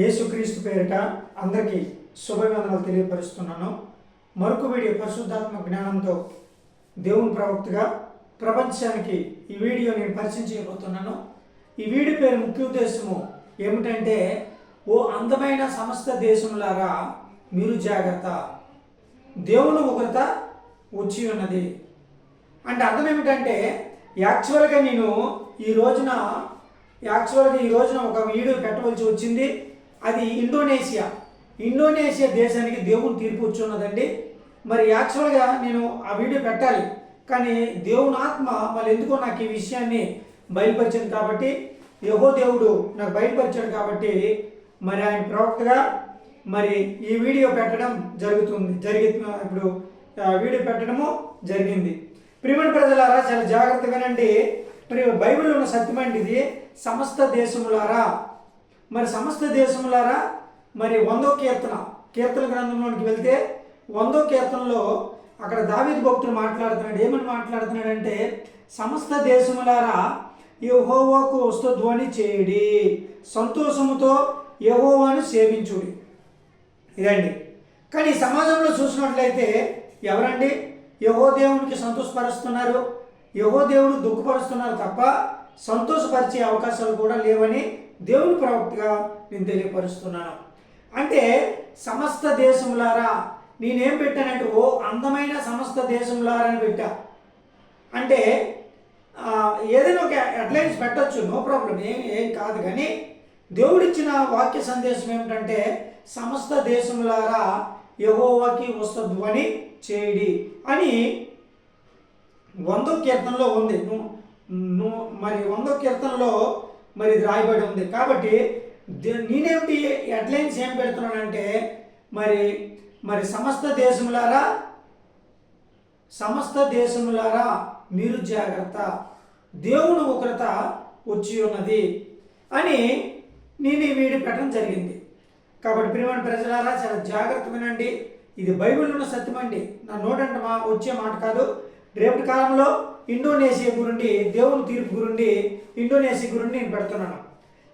యేసుక్రీస్తు పేరిట అందరికీ శుభవందనాలు తెలియపరుస్తున్నాను. మరొక వీడియో పరిశుద్ధాత్మ జ్ఞానంతో దేవుని ప్రవక్తగా ప్రపంచానికి ఈ వీడియో నేను పరిచయం చేయబోతున్నాను. ఈ వీడియో పేరు ముఖ్య ఉద్దేశము ఏమిటంటే ఓ అందమైన సమస్త దేశములారా మీరు జాగ్రత్త. దేవుని ఉగ్రత వచ్చి ఉన్నది. అంటే అర్థం ఏమిటంటే యాక్చువల్గా నేను ఈ రోజున యాక్చువల్గా ఈ రోజున ఒక వీడియో పెట్టవలసి వచ్చింది. అది ఇండోనేషియా. ఇండోనేషియా దేశానికి దేవుని తీర్పు వచ్చున్నదండి మరి యాక్చువల్గా నేను ఆ వీడియో పెట్టాలి. కానీ దేవుని ఆత్మ మళ్ళీ ఎందుకో నాకు ఈ విషయాన్ని బయలుపరిచింది కాబట్టి యహో దేవుడు నాకు బయలుపరిచాడు కాబట్టి మరి ఆయన ప్రవక్తగా మరి ఈ వీడియో పెట్టడం జరుగుతుంది. జరిగి ఇప్పుడు వీడియో పెట్టడము జరిగింది. ప్రియమైన ప్రజలారా చాలా జాగ్రత్తగానండి. మరి బైబిల్ ఉన్న సత్యమండి ఇది. సమస్త దేశములారా మరి సమస్త దేశములారా మరి వందో కీర్తన కీర్తన గ్రంథంలోనికి వెళ్తే వందో కీర్తనలో అక్కడ దావీద్ భక్తుడు మాట్లాడుతున్నాడు. ఏమని మాట్లాడుతున్నాడంటే సమస్త దేశములారా యహోవాకు వస్తు ధ్వని చేయుడి సంతోషముతో యహోవాను సేవించుడి. ఇదండి. కానీ ఈ సమాజంలో చూసినట్లయితే ఎవరండి? యహో దేవునికి సంతోషపరుస్తున్నారు. యహో దేవుడు దుఃఖపరుస్తున్నారు తప్ప సంతోషపరిచే అవకాశాలు కూడా లేవని దేవుని ప్రవక్తగా నేను తెలియపరుస్తున్నాను. అంటే సమస్త దేశములారా నేనేం పెట్టానంటే ఓ అందమైన సమస్త దేశములారా అని పెట్టా. అంటే ఏదైనా ఒక హెడ్లైన్స్ పెట్టొచ్చు నో ప్రాబ్లం ఏం ఏం కాదు. కానీ దేవుడిచ్చిన వాక్య సందేశం ఏమిటంటే సమస్త దేశములారా యహోవాకి అని చేయడి అని వందో కీర్తనలో ఉంది. ను- మరి వందో కీర్తనలో మరి ఇది రాయబడి ఉంది. కాబట్టి నేనేమిటి హెడ్లైన్స్ ఏం పెడుతున్నానంటే మరి మరి సమస్త దేశములారా సమస్త దేశములారా మీరు జాగ్రత్త. దేవుని ఉగ్రత వచ్చి ఉన్నది అని నేను ఈ వీడియో పెట్టడం జరిగింది. కాబట్టి ప్రియమైన ప్రజలారా చాలా జాగ్రత్త వినండి. ఇది బైబిల్లో ఉన్న సత్యం అండి. నా నోటంట మా వచ్చే మాట కాదు. రేపటి కాలంలో ఇండోనేషియా గురించి దేవుని తీర్పు గురుండి ఇండోనేషియా గురించి నేను పెడుతున్నాను.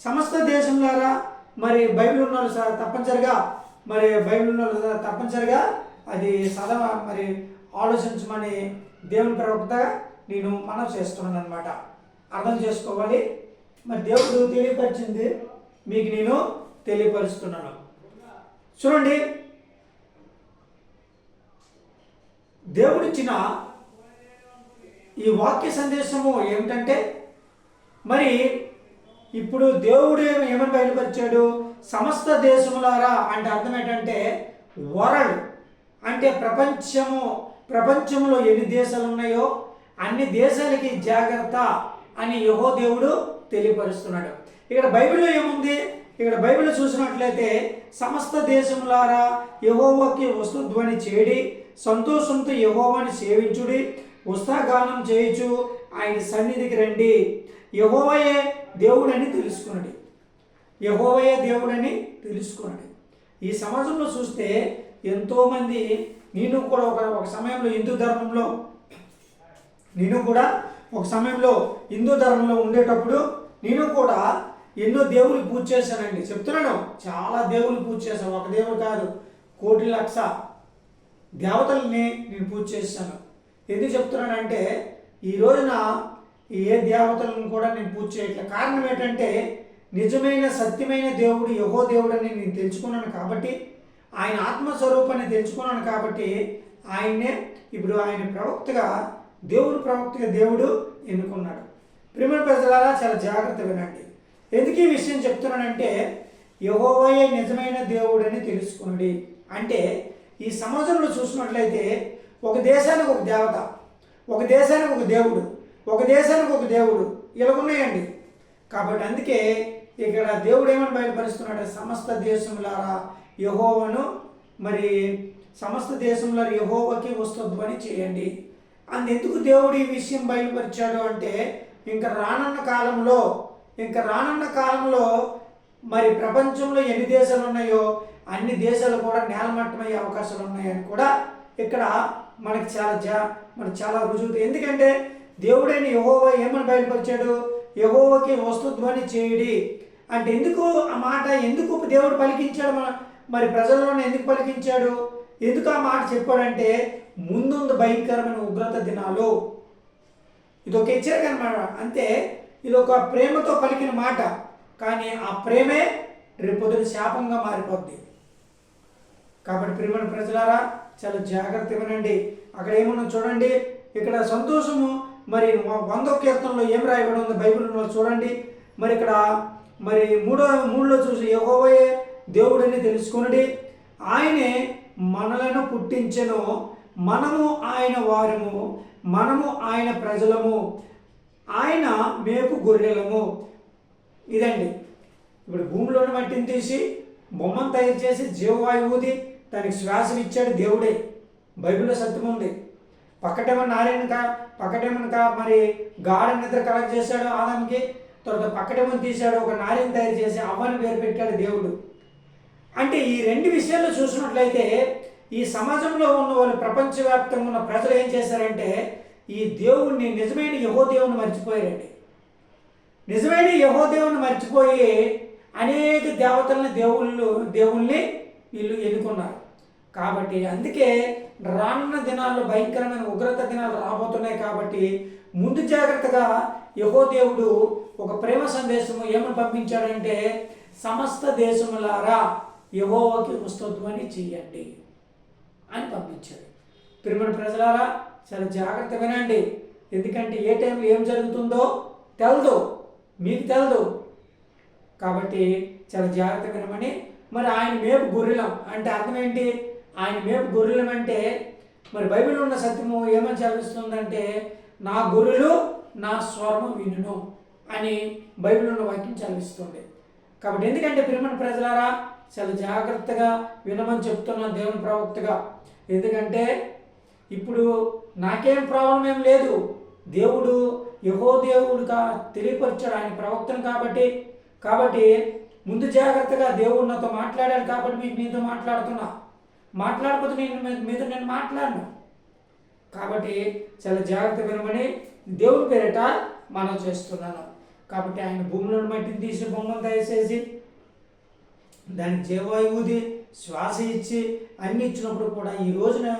సమస్త దేశంలారా మరి బైబిల్ ఉన్న వాళ్ళు తప్పనిసరిగా మరి బైబిల్ ఉన్న వాళ్ళు తప్పనిసరిగా అది సదవ మరి ఆలోచించమని దేవుని ప్రవక్త నేను మనం చేస్తున్నాను అనమాట అర్థం చేసుకోవాలి. మరి దేవుడు తెలియపరిచింది మీకు నేను తెలియపరుస్తున్నాను. చూడండి. దేవుడిచ్చిన ఈ వాక్య సందేశము ఏమిటంటే మరి ఇప్పుడు దేవుడు ఏమని బయలుపరిచాడు? సమస్త దేశములారా అంటే అర్థం ఏంటంటే వరల్డ్ అంటే ప్రపంచము ప్రపంచంలో ఎన్ని దేశాలు ఉన్నాయో అన్ని దేశాలకి జాగ్రత్త అని యహో దేవుడు తెలియపరుస్తున్నాడు. ఇక్కడ బైబిల్లో ఏముంది? ఇక్కడ బైబిల్ చూసినట్లయితే సమస్త దేశములారా యహోవాకి వస్తుధ్వని చేయడి సంతోషంతో యహోవాని సేవించుడి ఉత్సాహగానం చేయుచు ఆయన సన్నిధికి రండి. యహోవయే దేవుడని తెలుసుకున్నది యహోవయే దేవుడని తెలుసుకున్నది ఈ సమాజంలో చూస్తే ఎంతోమంది నేను కూడా ఒక ఒక సమయంలో హిందూ ధర్మంలో నేను కూడా ఒక సమయంలో హిందూ ధర్మంలో ఉండేటప్పుడు నేను కూడా ఎన్నో దేవుళ్ళు పూజ చేశానండి. చెప్తున్నాను చాలా దేవుళ్ళు పూజ చేశాను. ఒక దేవుడు కాదు కోటి లక్ష దేవతల్ని నేను పూజ చేశాను. ఎందుకు చెప్తున్నానంటే ఈ రోజున ఏ దేవతలను కూడా నేను పూజ చేయట్లేదు కారణం ఏంటంటే నిజమైన సత్యమైన దేవుడు యహో దేవుడని నేను తెలుసుకున్నాను కాబట్టి ఆయన ఆత్మస్వరూపాన్ని తెలుసుకున్నాను కాబట్టి ఆయన్నే ఇప్పుడు ఆయన ప్రవక్తగా దేవుడు ప్రవక్తగా దేవుడు ఎన్నుకున్నాడు. ప్రేమ ప్రజలారా చాలా జాగ్రత్త వినండి. ఎందుకు ఈ విషయం చెప్తున్నానంటే యహోవయే నిజమైన దేవుడని తెలుసుకున్నది అంటే ఈ సమాజంలో చూసినట్లయితే ఒక దేశానికి ఒక దేవత ఒక దేశానికి ఒక దేవుడు ఒక దేశానికి ఒక దేవుడు ఇలా ఉన్నాయండి కాబట్టి అందుకే ఇక్కడ దేవుడు ఏమని బయలుపరుస్తున్నాడు? సమస్త దేశములారా యహోవను మరి సమస్త దేశంలో యహోవకి వస్తుందని చేయండి. అందుకు దేవుడు ఈ విషయం బయలుపరిచాడు అంటే ఇంకా రానున్న కాలంలో ఇంకా రానున్న కాలంలో మరి ప్రపంచంలో ఎన్ని దేశాలు ఉన్నాయో అన్ని దేశాలు కూడా నేలమట్టమయ్యే అవకాశాలు ఉన్నాయని కూడా ఇక్కడ మనకి చాలా జా మనకి చాలా రుజువు ఎందుకంటే దేవుడైన యహోవ ఏమని బయలుపరిచాడు? యహోవకి వస్తుధ్వని చేయడి. అంటే ఎందుకు ఆ మాట ఎందుకు దేవుడు పలికించాడు మన- మరి ప్రజల్లోనే ఎందుకు పలికించాడు? ఎందుకు ఆ మాట చెప్పాడంటే ముందుంది భయంకరమైన ఉగ్రత దినాలు. ఇది ఒక హెచ్చరిక అనమాట అంతే ఇది ఒక ప్రేమతో పలికిన మాట. కానీ ఆ ప్రేమే రేపొద్దున శాపంగా మారిపోద్ది. కాబట్టి ప్రేమ ప్రజలారా చాలా జాగ్రత్త వినండి. అక్కడ ఏమన్నా చూడండి. ఇక్కడ సంతోషము మరి వంద కీర్తనలో ఏం రాయబడి ఉంది బైబిల్లో చూడండి. మరి ఇక్కడ మరి మూడో మూడులో చూసి యహోవయే దేవుడని తెలుసుకునడి. ఆయనే మనలను పుట్టించెను. మనము ఆయన వారము. మనము ఆయన ప్రజలము. ఆయన మేపు గొర్రెలము. ఇదండి. ఇప్పుడు భూమిలోని మట్టిని తీసి బొమ్మను తయారు చేసి జీవవాయువుది. దానికి శ్వాసనిచ్చాడు దేవుడే. బైబిల్లో సత్యం ఉంది. పక్కటేమో నారాయణ కా కా మరి గాఢ నిద్ర కలెక్ట్ చేశాడు ఆదానికి తర్వాత పక్కటేమో తీశాడు ఒక నారాయణ తయారు చేసి అవ్వని పేరు పెట్టాడు దేవుడు. అంటే ఈ రెండు విషయాల్లో చూసినట్లయితే ఈ సమాజంలో ఉన్న వాళ్ళు ప్రపంచవ్యాప్తంగా ఉన్న ప్రజలు ఏం చేశారంటే ఈ దేవుణ్ణి నిజమైన యహో దేవుని మర్చిపోయారండి. నిజమైన యహో దేవుని మర్చిపోయి అనేక దేవతలను దేవుళ్ళు దేవుణ్ణి వీళ్ళు ఎన్నుకున్నారు. కాబట్టి అందుకే రానున్న దినాల్లో భయంకరమైన ఉగ్రత దినాలు రాబోతున్నాయి కాబట్టి ముందు జాగ్రత్తగా యహో దేవుడు ఒక ప్రేమ సందేశము ఏమని పంపించాడంటే సమస్త దేశములారా యహోవకి వస్తోత్వని చెయ్యండి అని పంపించాడు. ప్రియమైన ప్రజలారా చాలా జాగ్రత్త వినండి. ఎందుకంటే ఏ టైంలో ఏం జరుగుతుందో తెలదు. మీకు తెలదు. కాబట్టి చాలా జాగ్రత్త వినమని మరి ఆయన మేము గొర్రెలం. అంటే అర్థం ఏంటి? ఆయన మేపు గొర్రెలం అంటే మరి బైబిల్లో ఉన్న సత్యము ఏమని చదివిస్తుందంటే నా గొర్రెలు నా స్వరము వినును అని బైబిల్లో ఉన్న వాక్యం చదివిస్తుంది. కాబట్టి ఎందుకంటే ప్రియమైన ప్రజలారా చాలా జాగ్రత్తగా వినమని చెప్తున్నాను దేవుని ప్రవక్తగా. ఎందుకంటే ఇప్పుడు నాకేం ప్రాబ్లం ఏం లేదు. దేవుడు యహో దేవుడుగా తెలియపరిచాడు ఆయన ప్రవక్తను కాబట్టి. కాబట్టి ముందు జాగ్రత్తగా దేవుడు నాతో మాట్లాడాడు కాబట్టి మీకు నీతో మాట్లాడుతున్నా. మాట్లాడకపోతే నేను మీద మీతో నేను మాట్లాడను. కాబట్టి చాలా జాగ్రత్త వినమని దేవుని పేరిట మనం చేస్తున్నాను. కాబట్టి ఆయన భూమిలో మట్టిని తీసి బొమ్మను దయచేసి దానికి జీవాయువుది శ్వాస ఇచ్చి అన్ని ఇచ్చినప్పుడు కూడా ఈ రోజున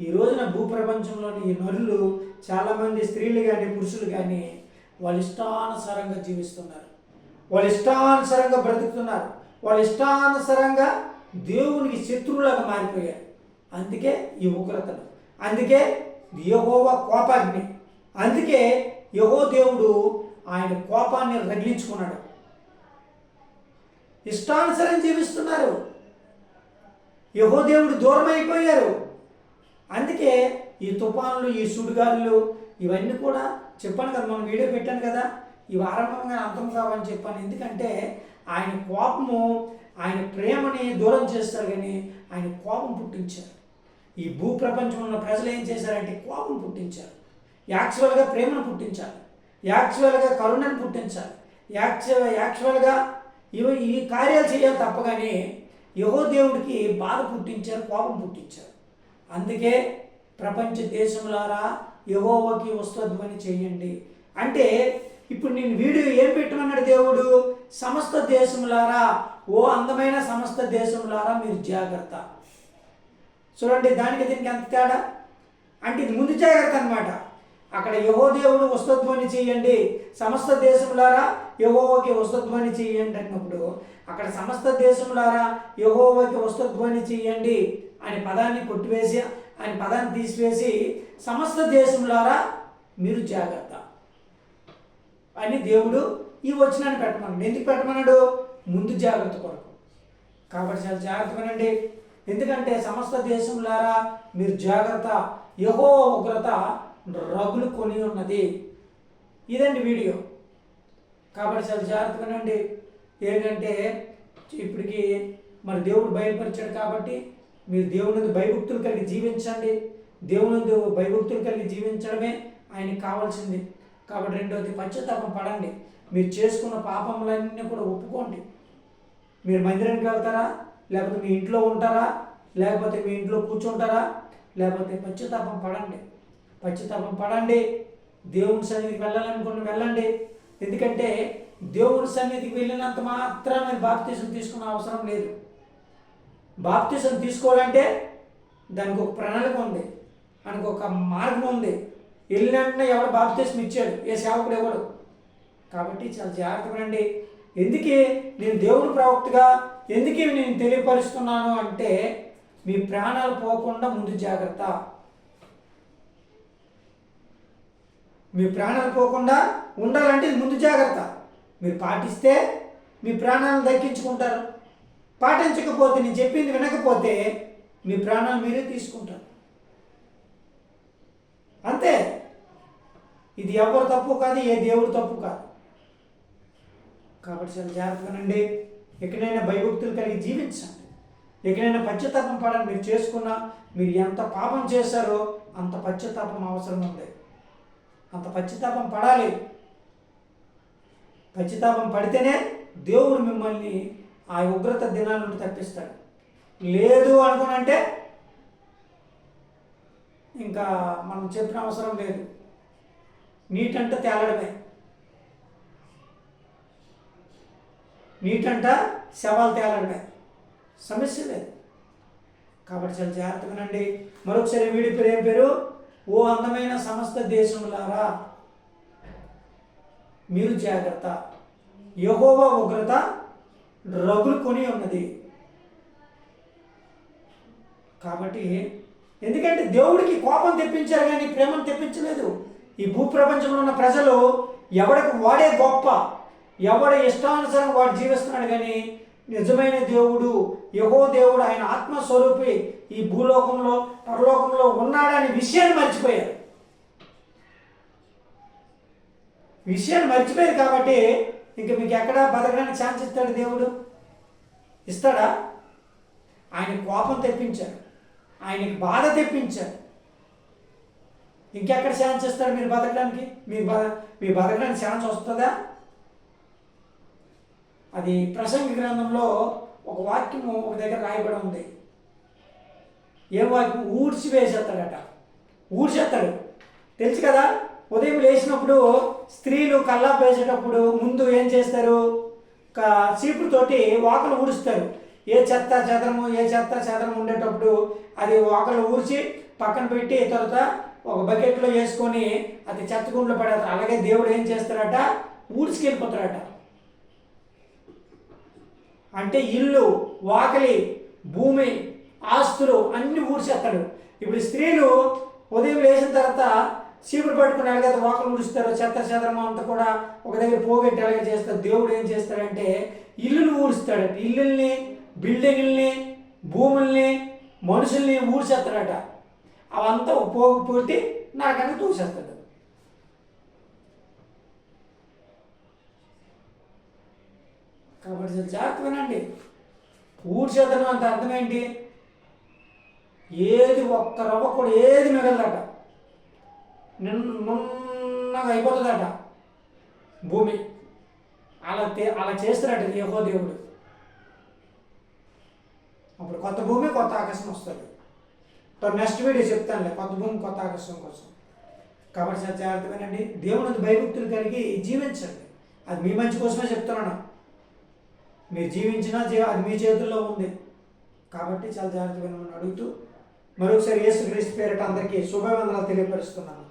ఈ రోజున భూప్రపంచంలోని ఈ నరులు చాలామంది స్త్రీలు కానీ పురుషులు కానీ వాళ్ళ ఇష్టానుసారంగా జీవిస్తున్నారు. వాళ్ళ ఇష్టానుసారంగా బ్రతుకుతున్నారు. వాళ్ళ ఇష్టానుసారంగా దేవునికి శత్రువులాగా మారిపోయారు. అందుకే ఈ ఉగ్రతలు. అందుకే యహోవ కోపాగ్ని. అందుకే యహో దేవుడు ఆయన కోపాన్ని రగిలించుకున్నాడు. ఇష్టానుసరం జీవిస్తున్నారు. యహో దేవుడు దూరం అయిపోయారు అందుకే ఈ తుఫాన్లు ఈ సుడిగాలు ఇవన్నీ కూడా చెప్పాను కదా మనం వీడియో పెట్టాను కదా ఇవి ఆరంభంగా అంతం కావని చెప్పాను. ఎందుకంటే ఆయన కోపము ఆయన ప్రేమని దూరం చేస్తారు కానీ ఆయన కోపం పుట్టించారు. ఈ భూ ప్రపంచంలో ఉన్న ప్రజలు ఏం చేశారంటే కోపం పుట్టించారు. యాక్చువల్గా ప్రేమను పుట్టించాలి యాక్చువల్గా కరుణను పుట్టించాలి యాక్చువల్ యాక్చువల్గా ఇవి ఈ కార్యాలు చేయాలి తప్ప కానీ యహో దేవుడికి బాధ పుట్టించారు కోపం పుట్టించారు. అందుకే ప్రపంచ దేశములారా యహోవకి వస్తధ్వని చేయండి. అంటే ఇప్పుడు నేను వీడియో ఏం పెట్టమన్నాడు దేవుడు? సమస్త దేశములారా ఓ అందమైన సమస్త దేశములారా మీరు జాగ్రత్త. చూడండి దానికి దీనికి ఎంత తేడా? అంటే ఇది ముందు జాగ్రత్త అనమాట అక్కడ యహోదేవుడు వస్తధ్వని చేయండి. సమస్త దేశములారా యహోవకి వస్తధ్వని చేయండి అన్నప్పుడు అక్కడ సమస్త దేశములారా యహోవకి వస్తధ్వని చేయండి అనే పదాన్ని కొట్టివేసి ఆయన పదాన్ని తీసివేసి సమస్త దేశములారా మీరు జాగ్రత్త. అని దేవుడు ఈ వచనాన్ని పెట్టమన్నాడు. ఎందుకు పెట్టమన్నాడు? ముందు జాగ్రత్త కొరకు. కాబట్టి చాలా జాగ్రత్తగానండి ఎందుకంటే సమస్త దేశంలారా మీరు జాగ్రత్త. యహో ఉగ్రత రగులు కొని ఉన్నది. ఇదండి వీడియో. కాబట్టి చాలా జాగ్రత్తగానండి ఏంటంటే ఇప్పటికి మరి దేవుడు బయలుపరిచాడు కాబట్టి మీరు దేవుని భయభక్తులు కలిగి జీవించండి. దేవుని భయభక్తులు కలిగి జీవించడమే ఆయనకి కావాల్సింది. కాబట్టి రెండవది పశ్చాత్తాపం పడండి. మీరు చేసుకున్న పాపములన్నీ కూడా ఒప్పుకోండి. మీరు మందిరానికి వెళ్తారా? లేకపోతే మీ ఇంట్లో ఉంటారా? లేకపోతే మీ ఇంట్లో కూర్చుంటారా? లేకపోతే పశ్చాత్తాపం పడండి. పశ్చాత్తాపం పడండి. దేవుని సన్నిధికి వెళ్ళాలనుకుని వెళ్ళండి. ఎందుకంటే దేవుడి సన్నిధికి వెళ్ళినంత మాత్రం బాప్తీసం తీసుకున్న అవసరం లేదు. బాప్తీసం తీసుకోవాలంటే దానికి ఒక ప్రణాళిక ఉంది. దానికి ఒక మార్గం ఉంది. వెళ్ళినట్టునే ఎవడు బాప్తీసం ఇచ్చాడు. ఏ సేవకుడు ఎవడు? కాబట్టి చాలా జాగ్రత్తగా అండి ఎందుకే నేను దేవుని ప్రవక్తగా ఎందుకే నేను తెలియపరుస్తున్నాను అంటే మీ ప్రాణాలు పోకుండా ముందు జాగ్రత్త. మీ ప్రాణాలు పోకుండా ఉండాలంటే ఇది ముందు జాగ్రత్త. మీరు పాటిస్తే మీ ప్రాణాలను దక్కించుకుంటారు. పాటించకపోతే నేను చెప్పింది వినకపోతే మీ ప్రాణాలు మీరే తీసుకుంటారు. అంతే. ఇది ఎవరు తప్పు కాదు ఏ దేవుడు తప్పు కాదు. కాబట్టి చాలా జాగ్రత్తగానండి. ఎక్కడైనా భయభక్తులు కలిగి జీవించండి. ఎక్కడైనా పశ్చాత్తాపం పడాలి మీరు చేసుకున్నా మీరు ఎంత పాపం చేశారో అంత పశ్చాత్తాపం అవసరం ఉంది. అంత పశ్చాత్తాపం పడాలి. పశ్చాత్తాపం పడితేనే దేవుడు మిమ్మల్ని ఆ ఉగ్రత దినాల నుండి తప్పిస్తాడు. లేదు అనుకునంటే ఇంకా మనం చెప్పిన అవసరం లేదు. నీటంటే తేలడమే. నీటంట శవాలు తేలడమే సమస్య లేదు. కాబట్టి చాలా జాగ్రత్తగానండి మరొకసారి వీడి పేరు ఏం పేరు? ఓ అందమైన సమస్త దేశములారా. మీరు జాగ్రత్త. యహోవా ఉగ్రత రగులు కొని ఉన్నది. కాబట్టి ఎందుకంటే దేవుడికి కోపం తెప్పించారు కానీ ప్రేమను తెప్పించలేదు. ఈ భూప్రపంచంలో ఉన్న ప్రజలు ఎవడికి వాడే గొప్ప ఎవడ ఇష్టానుసారం వాడు జీవిస్తున్నాడు కానీ నిజమైన దేవుడు యహో దేవుడు ఆయన ఆత్మస్వరూపి ఈ భూలోకంలో పరలోకంలో ఉన్నాడనే విషయాన్ని మర్చిపోయారు. విషయాన్ని మర్చిపోయారు కాబట్టి ఇంక మీకు ఎక్కడా బతకడానికి ఛాన్స్ ఇస్తాడు దేవుడు? ఇస్తాడా? ఆయన కోపం తెప్పించారు ఆయనకి బాధ తెప్పించారు ఇంకెక్కడ ఛాన్స్ ఇస్తాడు మీరు బతకడానికి? మీ బ మీ బతకడానికి ఛాన్స్ వస్తుందా? అది ప్రసంగ గ్రంథంలో ఒక వాక్యము ఒక దగ్గర రాయబడి ఉంది. ఏ వాక్యం? ఊడ్చి వేసేస్తాడట ఊడ్చేస్తాడు. తెలుసు కదా? ఉదయం లేచినప్పుడు స్త్రీలు కల్లాపు వేసేటప్పుడు ముందు ఏం చేస్తారు? ఒక చీపురుతోటి వాకలు ఊడుస్తారు. ఏ చెత్త చెదరము ఏ చెత్త చెదరం ఉండేటప్పుడు అది వాకలు ఊడ్చి పక్కన పెట్టి తర్వాత ఒక బకెట్లో వేసుకొని అది చెత్త గుండెలో పడేస్తారు. అలాగే దేవుడు ఏం చేస్తాడట? ఊడ్చుకెళ్ళిపోతాడట. అంటే ఇల్లు వాకిలి భూమి ఆస్తులు అన్ని ఊడ్చేస్తాడు. ఇప్పుడు స్త్రీలు ఉదయం లేచిన తర్వాత చీపురు పట్టుకుని ఎలాగైతే వాకలు ఊడుస్తారో చెత్త చెదరము అంతా కూడా ఒక దగ్గర పోగొట్టి ఎలాగ చేస్తారు దేవుడు ఏం చేస్తాడంటే ఇల్లుని ఊడుస్తాడు. ఇల్లుల్ని బిల్డింగుల్ని భూముల్ని మనుషుల్ని ఊడ్చేస్తాడట. అవంతా పోగు నాకన్నా నరకంగా తూసేస్తాడు. కాబట్టి చాలా జాగ్రత్త వినండి ఊడ్చేతనం అంటే అర్థం ఏంటి? ఏది ఒక్క రవ్వ కూడా ఏది మిగలదట. నిన్నగా అయిపోతుందట. భూమి. అలా అలా చేస్తారట యహో దేవుడు. అప్పుడు కొత్త భూమి కొత్త ఆకాశం వస్తుంది. నెక్స్ట్ వీడియో చెప్తానులే కొత్త భూమి కొత్త ఆకాశం కోసం. కాబట్టి చాలా జాగ్రత్తగానండి దేవుని భయభక్తులు కలిగి జీవించండి. అది మీ మంచి కోసమే చెప్తున్నాను. మీరు జీవించినా జీ అది మీ చేతుల్లో ఉంది. కాబట్టి చాలా జాగ్రత్తగా అడుగుతూ మరొకసారి యేసు క్రీస్తు పేరిట అందరికీ శుభవందనాలు తెలియపరుస్తున్నాను.